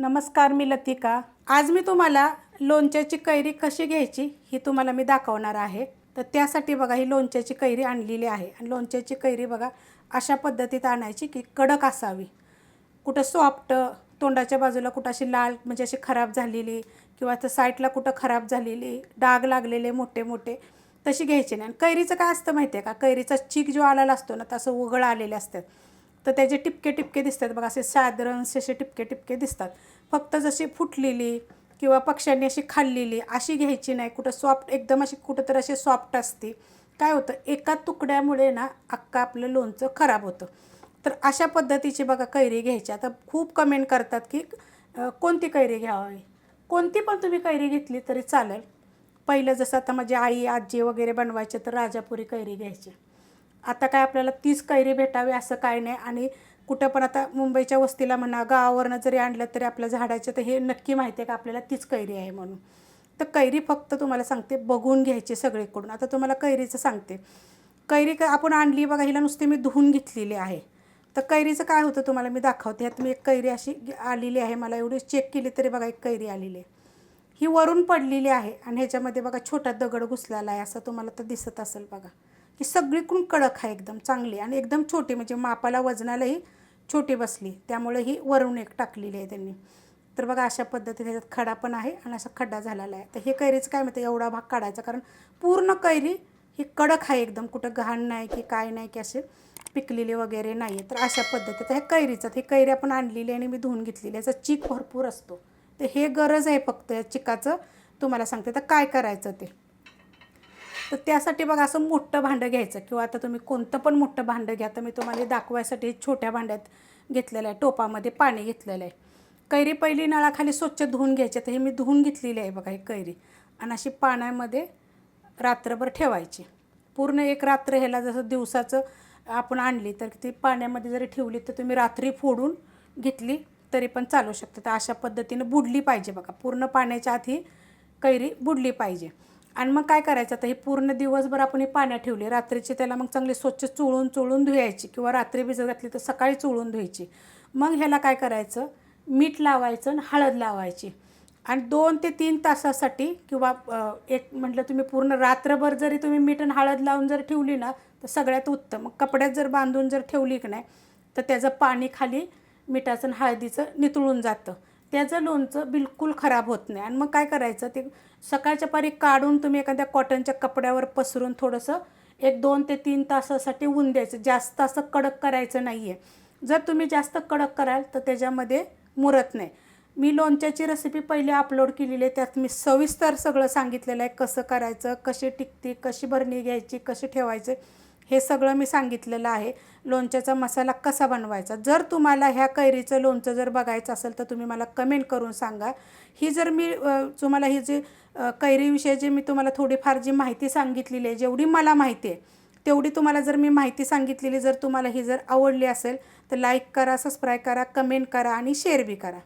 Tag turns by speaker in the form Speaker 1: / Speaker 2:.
Speaker 1: नमस्कार मी लतिका. आज मी तुम्हाला लोणच्याची कैरी कशी घ्यायची ही तुम्हाला मी दाखवणार आहे. तर त्यासाठी बघा ही लोणच्याची कैरी आणलेली आहे. आणि लोणच्याची कैरी बघा अशा पद्धतीत आणायची की कडक असावी. कुठं सॉफ्ट तोंडाच्या बाजूला कुठं अशी लाल म्हणजे अशी खराब झालेली किंवा तर साईडला कुठं खराब झालेली डाग लागलेले मोठे मोठे तशी घ्यायची नाही. आणि कैरीचं काय असतं माहिती आहे का? कैरीचा चीक जो आलेला असतो ना तसं उघड आलेले असतात. तर त्याचे टिपके टिपके दिसतात बघा असे साधारण असे टिपके टिपके दिसतात. फक्त जशी फुटलेली किंवा पक्ष्यांनी अशी खाल्लेली अशी घ्यायची नाही. कुठं सॉफ्ट एकदम अशी कुठं तर अशी सॉफ्ट असते. काय होतं? एका तुकड्यामुळे ना अख्खा आपलं लोणचं खराब होतं. तर अशा पद्धतीची बघा कैरी घ्यायची. आता खूप कमेंट करतात की कोणती कैरी घ्यावी? कोणती पण तुम्ही कैरी घेतली तरी चालेल. पहिलं जसं आता माझी आई आजी वगैरे बनवायचे तर राजापुरी कैरी घ्यायची. आता काय आपल्याला तीच कैरी भेटावी असं काय नाही आणि कुठं पण आता मुंबईच्या वस्तीला म्हणा गावावरनं जरी आणलं तरी आपल्या झाडाचं तर हे नक्की माहिती आहे का? आपल्याला तीच कैरी आहे म्हणून. तर कैरी फक्त तुम्हाला सांगते बघून घ्यायची सगळीकडून. आता तुम्हाला कैरीचं सांगते. कैरी का आपण आणली बघा हिला नुसती मी धुवून घेतलेली आहे. तर कैरीचं काय होतं तुम्हाला मी दाखवते. ह्यात मी एक कैरी अशी आलेली आहे. मला एवढी चेक केली तरी बघा एक कैरी आलेली आहे. ही वरून पडलेली आहे आणि ह्याच्यामध्ये बघा छोटा दगड घुसलेला आहे असं तुम्हाला तर दिसत असेल बघा. की सगळीकडून कडक आहे एकदम चांगली आणि एकदम छोटी म्हणजे मापाला वजनालाही छोटी बसली. त्यामुळे ही वरून एक टाकलेली आहे त्यांनी. तर बघा अशा पद्धतीने त्याच्यात खडा पण आहे आणि असा खड्डा झालेला आहे. तर हे कैरीचं काय म्हणतं एवढा भाग काढायचा. कारण पूर्ण कैरी ही कडक आहे एकदम. कुठं घाण नाही की काय नाही की असे पिकलेले वगैरे नाही आहे तर अशा पद्धतीत हे कैरीचं हे कैरी आपण आणलेली आणि मी धुवून घेतलेली याचा चिक भरपूर असतो. तर हे गरज आहे फक्त या चिकाचं. तुम्हाला सांगते तर काय करायचं ते? तर त्यासाठी बघा असं मोठं भांडं घ्यायचं किंवा आता तुम्ही कोणतं पण मोठं भांडं घ्या तर मी तुम्हाला दाखवायसाठी छोट्या भांड्यात घेतलेलं आहे टोपामध्ये पाणी घेतलेलं आहे. कैरी पहिली नळाखाली स्वच्छ धुवून घ्यायची तर हे मी धुवून घेतलेली आहे बघा ही कैरी. आणि अशी पाण्यामध्ये रात्रभर ठेवायची. पूर्ण एक रात्र ह्याला जसं दिवसाचं आपण आणली तर ती पाण्यामध्ये जरी ठेवली तर तुम्ही रात्री फोडून घेतली तरी पण चालू शकते. तर अशा पद्धतीनं बुडली पाहिजे बघा. पूर्ण पाण्याच्या आत ही कैरी बुडली पाहिजे. आणि मग काय करायचं? आता हे पूर्ण दिवसभर आपण हे पाण्यात ठेवली. रात्रीची त्याला मग चांगली स्वच्छ चोळून चोळून धुवायची किंवा रात्री भिजत घातली तर सकाळी चोळून धुवायची मग ह्याला काय करायचं? मीठ लावायचं आणि हळद लावायची. आणि दोन ते तीन तासासाठी किंवा एक म्हटलं तुम्ही पूर्ण रात्रभर जरी तुम्ही मीठ आणि हळद लावून जर ठेवली ना तर सगळ्यात उत्तम. मग कपड्यात जर बांधून जर ठेवली की नाही तर त्याचं पाणी खाली मिठाचं आणि हळदीचं नितळून जातं. त्याचं लोणचं बिलकुल खराब होत नाही. आणि मग काय करायचं? ते सकाळच्या पारी काढून तुम्ही एखाद्या कॉटनच्या कपड्यावर पसरून थोडंसं एक दोन ते तीन तासासाठी ऊन द्यायचं. जास्त असं कडक करायचं नाही आहे जर तुम्ही जास्त कडक कराल तर त्याच्यामध्ये मुरत नाही. मी लोणच्याची रेसिपी पहिले अपलोड केलेली आहे. त्यात मी सविस्तर सगळं सांगितलेलं आहे. कसं करायचं? कशी टिकते? कशी भरणी घ्यायची? कशी ठेवायचे? हे सगळं मी सांगितलेलं आहे. लोणच्याचा मसाला कसा बनवायचा? जर तुम्हाला ह्या कैरीचं लोणचं जर बघायचं असेल तर तुम्ही मला कमेंट करून सांगा. ही जर मी तुम्हाला ही जी कैरीविषयी जी मी तुम्हाला थोडीफार जी माहिती सांगितलेली आहे जेवढी मला माहिती आहे तेवढी तुम्हाला जर मी माहिती सांगितलेली जर तुम्हाला ही जर आवडली असेल तर लाईक करा सबस्क्राईब करा कमेंट करा आणि शेअर बी करा.